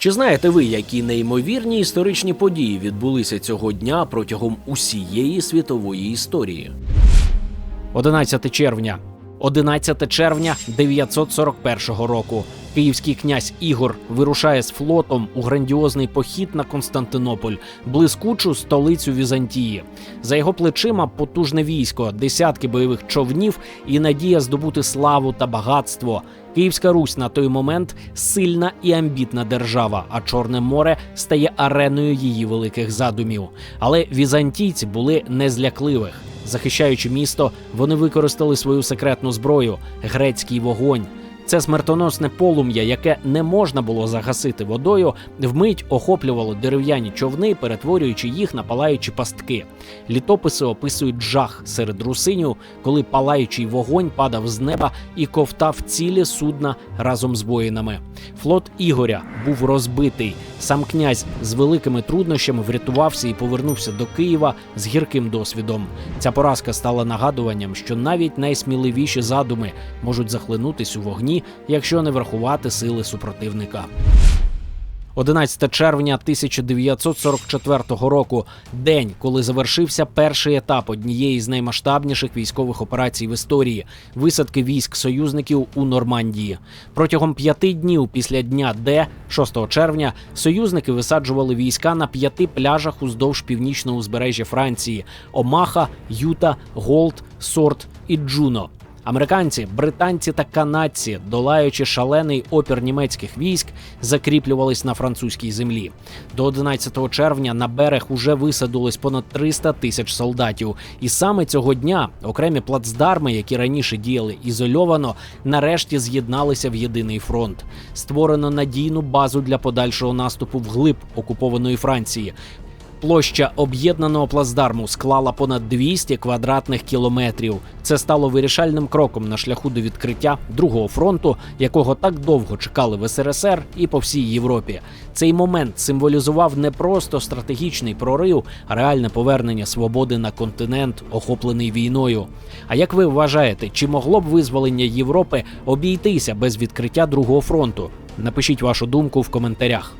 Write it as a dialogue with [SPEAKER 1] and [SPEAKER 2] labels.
[SPEAKER 1] Чи знаєте ви, які неймовірні історичні події відбулися цього дня протягом усієї світової історії? 11 червня. 11 червня 941 року. Київський князь Ігор вирушає з флотом у грандіозний похід на Константинополь, блискучу столицю Візантії. За його плечима потужне військо, десятки бойових човнів і надія здобути славу та багатство. Київська Русь на той момент сильна і амбітна держава, а Чорне море стає ареною її великих задумів. Але візантійці були не злякливих. Захищаючи місто, вони використали свою секретну зброю грецький вогонь. Це смертоносне полум'я, яке не можна було загасити водою, вмить охоплювало дерев'яні човни, перетворюючи їх на палаючі пастки. Літописи описують жах серед русинів, коли палаючий вогонь падав з неба і ковтав цілі судна разом з воїнами. Флот Ігоря був розбитий. Сам князь з великими труднощами врятувався і повернувся до Києва з гірким досвідом. Ця поразка стала нагадуванням, що навіть найсміливіші задуми можуть захлинутись у вогні, якщо не врахувати сили супротивника. 11 червня 1944 року, день, коли завершився перший етап однієї з наймасштабніших військових операцій в історії висадки військ союзників у Нормандії. Протягом п'яти днів після дня Д, 6 червня, союзники висаджували війська на п'яти пляжах уздовж північного узбережжя Франції: Омаха, Юта, Голд, Сорт і Джуно. Американці, британці та канадці, долаючи шалений опір німецьких військ, закріплювались на французькій землі. До 11 червня на берег уже висадилось понад 300 тисяч солдатів. І саме цього дня окремі плацдарми, які раніше діяли ізольовано, нарешті з'єдналися в єдиний фронт. Створено надійну базу для подальшого наступу вглиб окупованої Франції. Площа об'єднаного плацдарму склала понад 200 квадратних кілометрів. Це стало вирішальним кроком на шляху до відкриття другого фронту, якого так довго чекали в СРСР і по всій Європі. Цей момент символізував не просто стратегічний прорив, а реальне повернення свободи на континент, охоплений війною. А як ви вважаєте, чи могло б визволення Європи обійтися без відкриття другого фронту? Напишіть вашу думку в коментарях.